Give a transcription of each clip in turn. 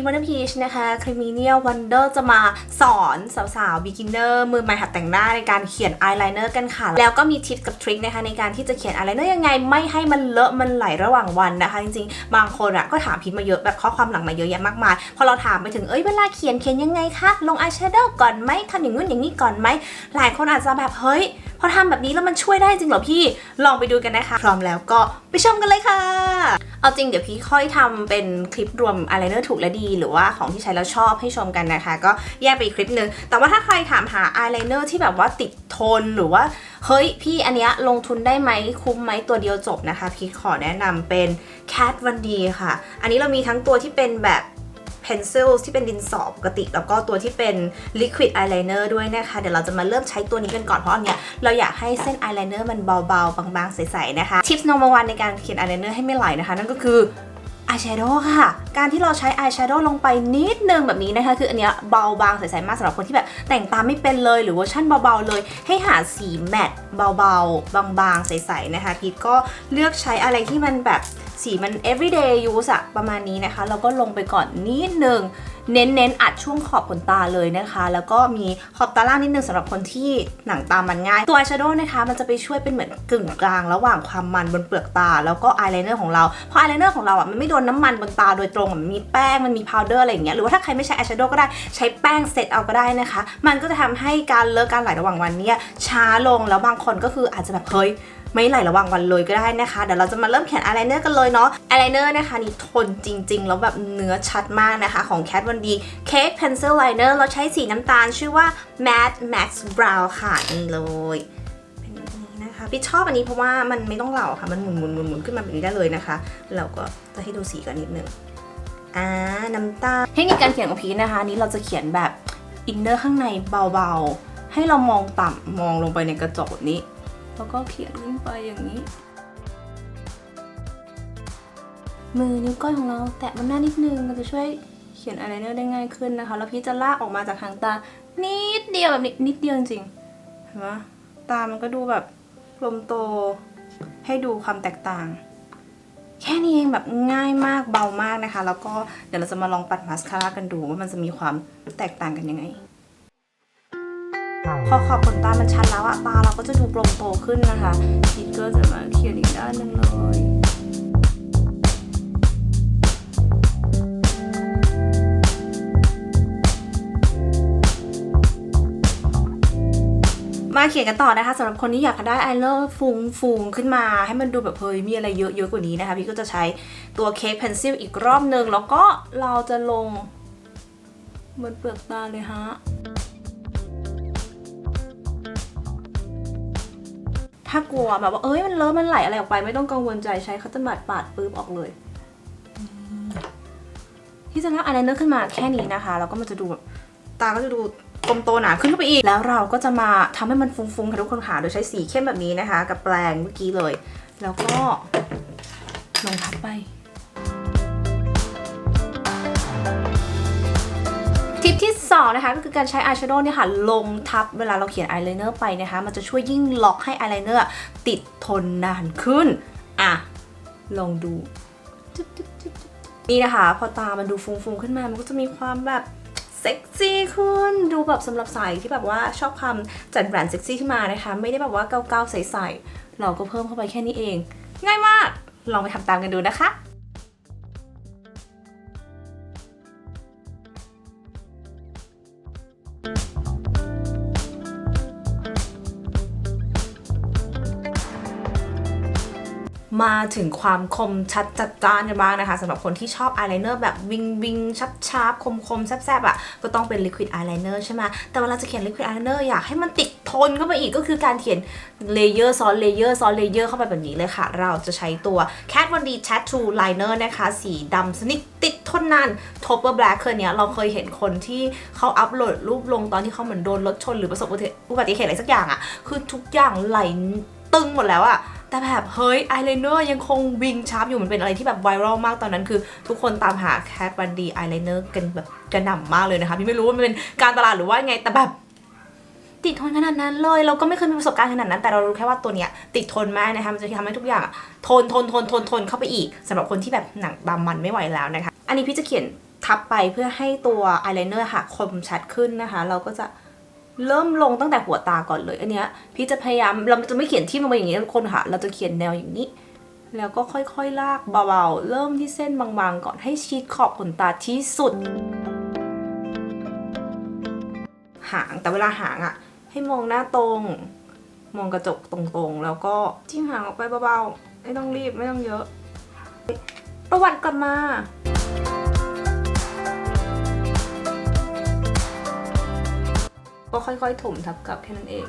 กวันพีชนะคะคลิปนี้เนี่ยวันเดอร์จะมาสอนสาวๆ beginner มือใหม่หัดแต่งหน้าในการเขียนอายไลเนอร์กันค่ะ แล้วก็มีทิปกับทริคนะคะในการที่จะเขียนอายไลเนอร์ยังไง ไม่ให้มันเลอะมันไหลระหว่างวันนะคะ จริงๆ บางคนอะก็ถามพีชมาเยอะแบบข้อความหลังมาเยอะแยะมากมาย พอเราถามไปถึงเอ้ยเวลาเขียนเขียนยังไงคะลงอายแชโดว์ก่อนไหมทำอย่างนู้นอย่างนี้ก่อนไหมหลายคนอาจจะแบบเฮ้ยพอทำแบบนี้แล้วมันช่วยได้จริงเหรอพี่ลองไปดูกันนะคะ พร้อมแล้วก็ไปชมกันเลยค่ะ เอาจริงเดี๋ยวพี่ค่อยทำเป็นคลิปรวมอายไลเนอร์ถูกและดี หรือว่าของที่ใช้แล้วชอบให้ชมกันนะคะ ก็แยกไปอีกคลิปหนึ่งแต่ว่าถ้าใครถามหาอายไลเนอร์ที่แบบว่าติดทนหรือว่า เฮ้ยพี่อันเนี้ยลงทุนได้ไหมคุ้มไหมตัวเดียวจบนะคะ พี่ขอแนะนำเป็น Cat วันดีค่ะ อันนี้เรามีทั้งตัวที่เป็นแบบ pencil ที่เป็นดินสอปกติ แล้วก็ตัวที่เป็น liquid eyeliner ด้วยนะคะ เดี๋ยวเราจะมาเริ่มใช้ตัวนี้กันก่อนเพราะอันเนี้ยเราอยากให้เส้น eyeliner มันเบาๆ บางๆ ใสๆ นะคะ tips number one ในการเขียน eyeliner ให้ไม่ไหลนะคะ นั่นก็คือ อายแชโดว์ค่ะ การที่เราใช้อายแชโดว์ลงไปนิดนึงแบบนี้นะคะ คืออันเนี้ยเบาบางใสๆมากสำหรับคนที่แบบแต่งตามไม่เป็นเลยหรือเวอร์ชั่นเบาๆเลย ให้หาสีแมตต์เบาๆ บางๆ ใสๆนะคะพีทก็เลือกใช้อะไรที่มันแบบสีมัน everyday use อะประมาณนี้นะคะแล้วก็ลงไปก่อนนิดนึง เน้นๆอัดช่วงขอบขนตาเลยนะคะ แล้วก็มีขอบตาล่างนิดนึงสำหรับคนที่หนังตามันง่าย ตัวอายแชโดว์นะคะมันจะไปช่วยเป็นเหมือนกึ่งกลาง ระหว่างความมันบนเปลือกตา แล้วก็อายไลเนอร์ของเราเพราะอายไลเนอร์ของเราอะมันไม่โดนน้ำมันบนตาโดยตรงอะมันมีแป้งมันมีพาวเดอร์อะไรอย่างเงี้ยหรือว่าถ้าใครไม่ใช้อายแชโดว์ก็ได้ใช้แป้งเซตเอาก็ได้นะคะ มันก็จะทำให้การเลอะการไหลระหว่างวันเนี่ยช้าลงแล้วบางคนก็คืออาจจะแบบเฮ้ย ไม่ไหลระหว่างวันเลยก็ได้นะคะ เดี๋ยวเราจะมาเริ่มเขียนอายไลเนอร์กันเลยเนาะอายไลเนอร์นะคะนี่ทนจริง ๆ แล้วแบบเนื้อชัดมากนะคะ ของ Cat วันดีเค้ก Pencil Liner เราใช้สีน้ำตาลชื่อว่า Matte Max Brown ค่ะนี่เลยเป็นอย่างนี้นะคะพี่ชอบอันนี้เพราะว่ามันไม่ต้องเหลาค่ะ มันหมุนหมุนหมุนหมุนขึ้นมาแบบนี้ได้เลยนะคะ เราก็จะให้ดูสีกันนิดนึงอ่าน้ำตาลเทคนิคการเขียนของพีชนะคะนี้เราจะเขียนแบบอินเนอร์ข้างในเบาๆให้เรามองต่ำมองลงไปในกระจกนี้ แล้วก็เขียนขึ้นไปอย่างนี้ มือนิ้วก้อยของเราแตะบนหน้านิดนึงมันจะช่วยเขียนอายไลเนอร์ได้ง่ายขึ้นนะคะ แล้วพี่จะลากออกมาจากหางตา นิดเดียวแบบนี้นิดเดียวจริงเห็นปะตามันก็ดูแบบกลมโตให้ดูความแตกต่าง แค่นี้เองแบบง่ายมากเบามากนะคะ แล้วก็เดี๋ยวเราจะมาลองปัดมาสคาร่ากันดูว่ามันจะมีความแตกต่างกันยังไง พอขอบขนตามันชัดแล้วอะตาเราก็จะดูกลมโตขึ้นนะคะพีทก็จะมาเขียนอีกด้านหนึ่งเลยมาเขียนกันต่อนะคะสำหรับคนที่อยากได้ไอเลอร์ฟูงฟูงขึ้นมาให้มันดูแบบเฮ้ยมีอะไรเยอะเยอะกว่านี้นะคะ พี่ก็จะใช้ตัวเค้กเพนซิลอีกรอบหนึ่งแล้วก็เราจะลงบนเปลือกตาเลยฮะ ถ้ากลัวแบบว่าเอ้ยมันเลอะมันไหลอะไรออกไปไม่ต้องกังวลใจใช้คัตเตอร์บัดปาดปื๊บออกเลย ที่จะลากอายไลเนอร์ขึ้นมาแค่นี้นะคะแล้วก็มันจะดูแบบตาก็จะดูกลมโตหนาขึ้นไปอีก แล้วเราก็จะมาทำให้มันฟุ้งๆค่ะทุกคนค่ะโดยใช้สีเข้มแบบนี้นะคะ กับแปรงเมื่อกี้เลย แล้วก็ลงทับไป ที่2นะคะก็คือการใช้อายแชโดว์เนี่ยค่ะลงทับเวลาเราเขียนอายไลเนอร์ไปนะคะ มันจะช่วยยิ่งล็อกให้อายไลเนอร์ติดทนนานขึ้น อะ ลองดูนี่นะคะ พอตามันดูฟุ้งๆขึ้นมา มันก็จะมีความแบบเซ็กซี่ขึ้น ดูแบบสำหรับสายที่แบบว่าชอบความจัดแบรนด์เซ็กซี่ขึ้นมานะคะ ไม่ได้แบบว่าเก้าๆใสๆเราก็เพิ่มเข้าไปแค่นี้เอง ง่ายมาก ลองไปทำตามกันดูนะคะ มาถึงความคมชัดจัดจ้านกันบ้างนะคะสำหรับคนที่ชอบอายไลเนอร์แบบวิงวิงชับชับคมคมๆแซบๆอะก็ต้องเป็นลิควิดอายไลเนอร์ใช่ไหมแต่เวลาจะเขียนลิควิดอายไลเนอร์อยากให้มันติดทนเข้าไปอีกก็คือการเขียนเลเยอร์ซ้อนเลเยอร์ซ้อนเลเยอร์เข้าไปแบบนี้เลยค่ะ เราจะใช้ตัว Cat Von D Tattoo Liner นะคะ สีดำสนิทติดทนนาน Topper Black เคยเนี้ยเราเคยเห็นคนที่เขาอัพโหลดรูปลงตอนที่เขาเหมือนโดนรถชน หรือประสบอุบัติเหตุอะไรสักอย่างอะคือทุกอย่างไหลตึงหมดแล้วอะ แต่แบบเฮ้ยอายไลเนอร์ยังคงวิงชาร์ปอยู่มันเป็นอะไรที่แบบไวรัลมากตอนนั้นคือ ทุกคนตามหาแคทวันดีอายไลเนอร์กันแบบกระหน่ำมากเลยนะคะพี่ไม่รู้ว่ามันเป็นการตลาดหรือว่าไงแต่แบบติดทนขนาดนั้นเลย เราก็ไม่เคยมีประสบการณ์ขนาดนั้น แต่เรารู้แค่ว่าตัวเนี้ยติดทนมากนะคะมันจะทำให้ทุกอย่างทนทนทนทนทนเข้าไปอีกสำหรับคนที่แบบหนังดำมันไม่ไหวแล้วนะคะ อันนี้พี่จะเขียนทับไปเพื่อให้ตัวอายไลเนอร์ค่ะคมชัดขึ้นนะคะ เราก็จะ เริ่มลงตั้งแต่หัวตาก่อนเลย อันเนี้ยพี่จะพยายามเราจะไม่เขียนที่มลงไปอย่างนี้ทุกคนค่ะ เราจะเขียนแนวอย่างนี้ แล้วก็ค่อยๆลากเบาๆ เริ่มที่เส้นบางๆ ก่อนให้ชิดขอบขนตาที่สุด หางแต่เวลาหางอะ่ะ ให้มองหน้าตรง มองกระจกตรงๆ แล้วก็จิ้มหางออกไปเบาๆ ไม่ต้องรีบไม่ต้องเยอะ ประวัติกลับมา ก็ค่อยๆถมทับกลับแค่นั้นเอง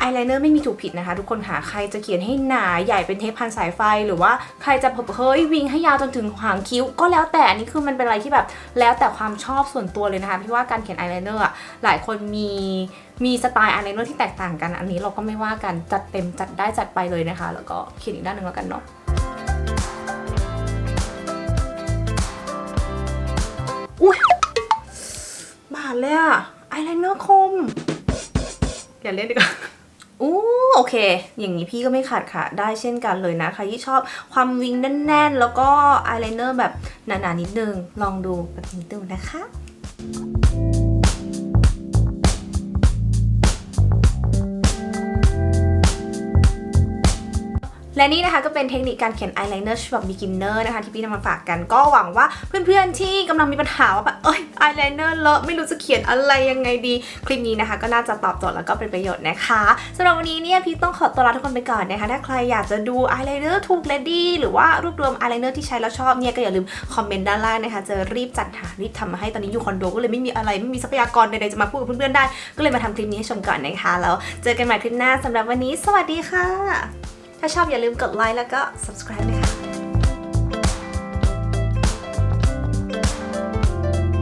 อายไลเนอร์ไม่มีถูกผิดนะคะ ทุกคนค่ะ ใครจะเขียนให้หนาใหญ่เป็นเทปพันสายไฟ หรือว่าใครจะเฮ้ยวิงให้ยาวจนถึงหางคิ้ว ก็แล้วแต่อันนี้คือมันเป็นอะไรที่แบบแล้วแต่ความชอบส่วนตัวเลยนะคะพี่ว่าการเขียนอายไลเนอร์อะหลายคนมีมีสไตล์อายไลเนอร์ที่แตกต่างกัน อันนี้เราก็ไม่ว่ากันจัดเต็มจัดได้จัดไปเลยนะคะ แล้วก็เขียนอีกด้านหนึ่งแล้วกันเนาะอุ้ยาดเลยอะอายไลเนอร์คม อย่าเล่นดีกว่าอู้โอเค อย่างนี้พี่ก็ไม่ขัดค่ะ ได้เช่นกันเลยนะ ใครที่ชอบความวิงแน่นๆ แล้วก็อายไลเนอร์แบบหนาๆนิดนึง ลองดูแบบนี้ดูนะคะ และนี่นะคะก็เป็นเทคนิคการเขียนอายไลเนอร์ฉบับ beginner นะคะที่พี่นำมาฝากกันก็หวังว่าเพื่อนๆที่กำลังมีปัญหาว่าแบบเอ้ยอายไลเนอร์เลอะไม่รู้จะเขียนอะไรยังไงดี คลิปนี้นะคะก็น่าจะตอบโจทย์แล้วก็เป็นประโยชน์นะคะสำหรับวันนี้เนี่ยพี่ต้องขอตัวลาทุกคนไปก่อนนะคะถ้าใครอยากจะดูอายไลเนอร์ถูกและดีหรือว่ารวบรวมอายไลเนอร์ที่ใช้แล้วชอบเนี่ยก็อย่าลืมคอมเมนต์ด้านล่างนะคะจะรีบจัดหารีบทำมาให้ตอนนี้อยู่คอนโดก็เลยไม่มีอะไรไม่มีทรัพยากรใดๆจะมาพูดกับเพื่อนๆได้ ก็เลยมาทำคลิปนี้ให้ชมก่อนนะคะแล้วเจอกันใหม่คลิปหน้าสำหรับวันนี้ สวัสดีค่ะ ถ้าชอบอย่าลืมกดไลค์แล้วก็ subscribe นะคะ